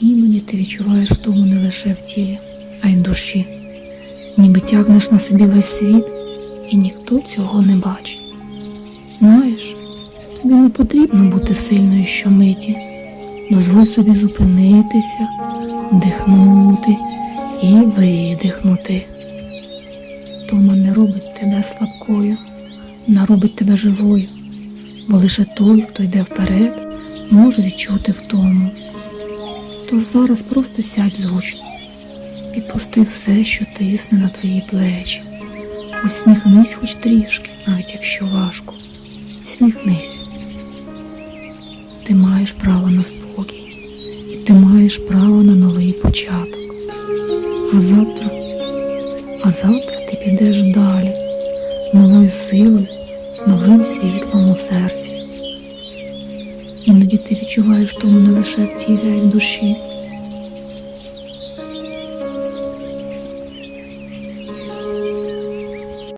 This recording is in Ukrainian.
Іноді ти відчуваєш втому не лише в тілі, а й в душі. Ніби тягнеш на собі весь світ, і ніхто цього не бачить. Знаєш, тобі не потрібно бути сильною щомиті. Дозволь собі зупинитися, вдихнути і видихнути. Тома не робить тебе слабкою, вона робить тебе живою, бо лише той, хто йде вперед, може відчути втому. Тож зараз просто сядь зручно, відпусти все, що тисне на твої плечі. Усміхнись хоч трішки, навіть якщо важко. Усміхнись. Ти маєш право на спокій, і ти маєш право на новий початок. А завтра, а завтра ти підеш далі, новою силою, з новим світлом у серці. Іноді ти відчуваєш тому не лише в тілі, душі.